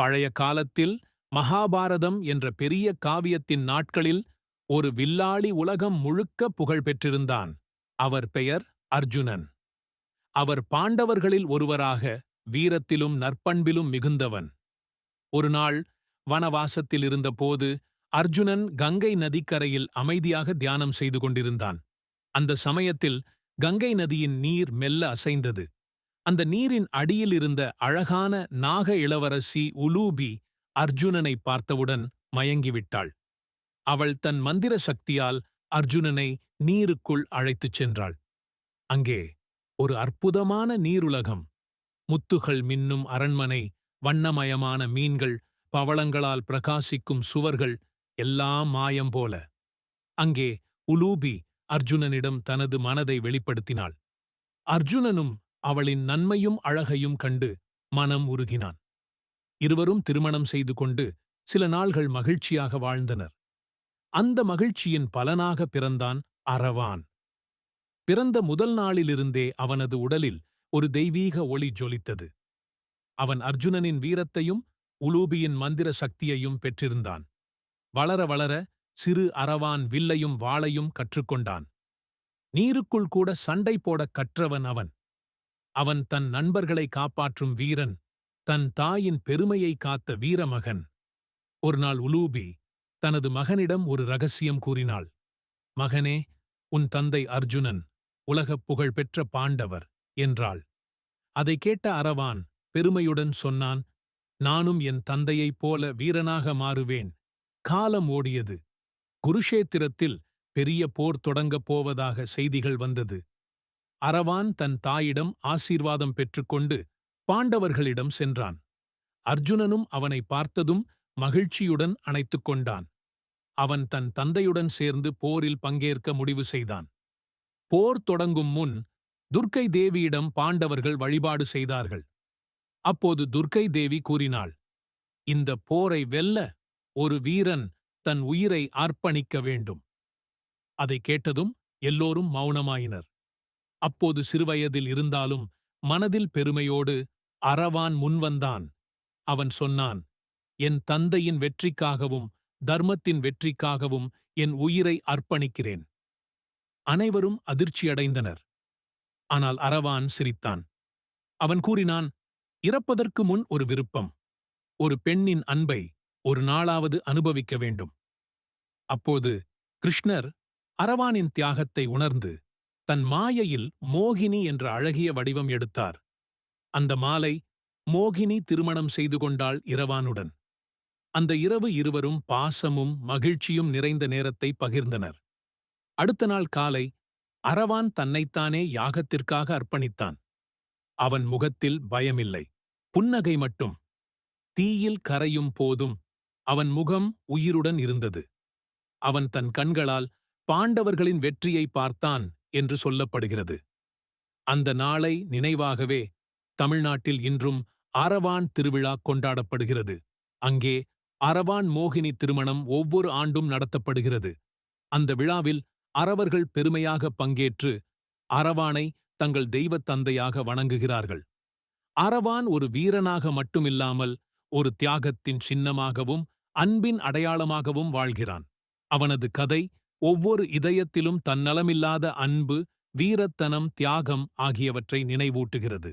பழைய காலத்தில் மகாபாரதம் என்ற பெரிய காவியத்தின் நாட்களில் ஒரு வில்லாளி உலகம் முழுக்க புகழ் பெற்றிருந்தான். அவர் பெயர் அர்ஜுனன். அவர் பாண்டவர்களில் ஒருவராக வீரத்திலும் நற்பண்பிலும் மிகுந்தவன். ஒருநாள் வனவாசத்தில் இருந்தபோது அர்ஜுனன் கங்கை நதிக்கரையில் அமைதியாக தியானம் செய்து கொண்டிருந்தான். அந்த சமயத்தில் கங்கை நதியின் நீர் மெல்ல அசைந்தது. அந்த நீரின் அடியில் இருந்த அழகான நாக இளவரசி உலூபி அர்ஜுனனை பார்த்தவுடன் மயங்கிவிட்டாள். அவள் தன் மந்திர சக்தியால் அர்ஜுனனை நீருக்குள் அழைத்துச் சென்றாள். அங்கே ஒரு அற்புதமான நீருலகம். முத்துகள் மின்னும் அரண்மனை வண்ணமயமான மீன்கள் பவளங்களால் பிரகாசிக்கும் சுவர்கள் எல்லாம் மாயம் போல. அங்கே உலூபி அர்ஜுனனிடம் தனது மனதை வெளிப்படுத்தினாள். அர்ஜுனனும் அவளின் நன்மையும் அழகையும் கண்டு மனம் உருகினான். இருவரும் திருமணம் செய்து கொண்டு சில நாள்கள் மகிழ்ச்சியாக வாழ்ந்தனர். அந்த மகிழ்ச்சியின் பலனாக பிறந்தான் அரவான். பிறந்த முதல் நாளிலிருந்தே அவனது உடலில் ஒரு தெய்வீக ஒளி ஜொலித்தது. அவன் அர்ஜுனனின் வீரத்தையும் உலூபியின் மந்திர சக்தியையும் பெற்றிருந்தான். வளர வளர சிறு அரவான் வில்லையும் வாளையும் கற்றுக்கொண்டான். நீருக்குள் கூட சண்டை போடக் கற்றவன் அவன். அவன் தன் நண்பர்களை காப்பாற்றும் வீரன் தன் தாயின் பெருமையை காத்த வீரமகன். ஒருநாள் உலூபி தனது மகனிடம் ஒரு ரகசியம் கூறினாள். மகனே உன் தந்தை அர்ஜுனன் உலகப் புகழ் பெற்ற பாண்டவர் என்றாள். அதை கேட்ட அரவான் பெருமையுடன் சொன்னான் நானும் என் தந்தையைப் போல வீரனாக மாறுவேன். காலம் ஓடியது. குருஷேத்திரத்தில் பெரிய போர் தொடங்கப் போவதாக செய்திகள் வந்தது. அரவான் தன் தாயிடம் ஆசீர்வாதம் பெற்றுக்கொண்டு பாண்டவர்களிடம் சென்றான். அர்ஜுனனும் அவனை பார்த்ததும் மகிழ்ச்சியுடன் அணைத்துக் கொண்டான். அவன் தன் தந்தையுடன் சேர்ந்து போரில் பங்கேற்க முடிவு செய்தான். போர் தொடங்கும் முன் துர்க்கை தேவியிடம் பாண்டவர்கள் வழிபாடு செய்தார்கள். அப்போது துர்க்கை தேவி கூறினாள் இந்த போரை வெல்ல ஒரு வீரன் தன் உயிரை அர்ப்பணிக்க வேண்டும். அதை கேட்டதும் எல்லோரும் மௌனமாயினர். அப்போது சிறுவயதில் இருந்தாலும் மனதில் பெருமையோடு அறவான் முன்வந்தான் அவன் சொன்னான் என் தந்தையின் வெற்றிக்காகவும் தர்மத்தின் வெற்றிக்காகவும் என் உயிரை அர்ப்பணிக்கிறேன். அனைவரும் அதிர்ச்சியடைந்தனர். ஆனால் அரவான் சிரித்தான். அவன் கூறினான் இறப்பதற்கு முன் ஒரு விருப்பம். ஒரு பெண்ணின் அன்பை ஒரு நாளாவது அனுபவிக்க வேண்டும். அப்போது கிருஷ்ணர் அரவானின் தியாகத்தை உணர்ந்து தன் மாயையில் மோகினி என்ற அழகிய வடிவம் எடுத்தார். அந்த மாலை மோகினி திருமணம் செய்து கொண்டாள் இரவானுடன். அந்த இரவு இருவரும் பாசமும் மகிழ்ச்சியும் நிறைந்த நேரத்தை பகிர்ந்தனர். அடுத்த நாள் காலை அரவான் தன்னைத்தானே யாகத்திற்காக அர்ப்பணித்தான். அவன் முகத்தில் பயமில்லை. புன்னகை மட்டும். தீயில் கரையும் போதும் அவன் முகம் உயிருடன் இருந்தது. அவன் தன் கண்களால் பாண்டவர்களின் வெற்றியை பார்த்தான் என்று சொல்லப்படுகிறது. அந்த நாளை நினைவாகவே தமிழ்நாட்டில் இன்றும் அரவான் திருவிழா கொண்டாடப்படுகிறது. அங்கே அரவான் மோகினி திருமணம் ஒவ்வொரு ஆண்டும் நடத்தப்படுகிறது. அந்த விழாவில் அறவர்கள் பெருமையாக பங்கேற்று அரவானை தங்கள் தெய்வத் தந்தையாக வணங்குகிறார்கள். அரவான் ஒரு வீரனாக மட்டுமில்லாமல் ஒரு தியாகத்தின் சின்னமாகவும் அன்பின் அடையாளமாகவும் வாழ்கிறான். அவனது கதை ஒவ்வொரு இதயத்திலும் தன்னலமில்லாத அன்பு வீரத்தனம் தியாகம் ஆகியவற்றை நினைவூட்டுகிறது.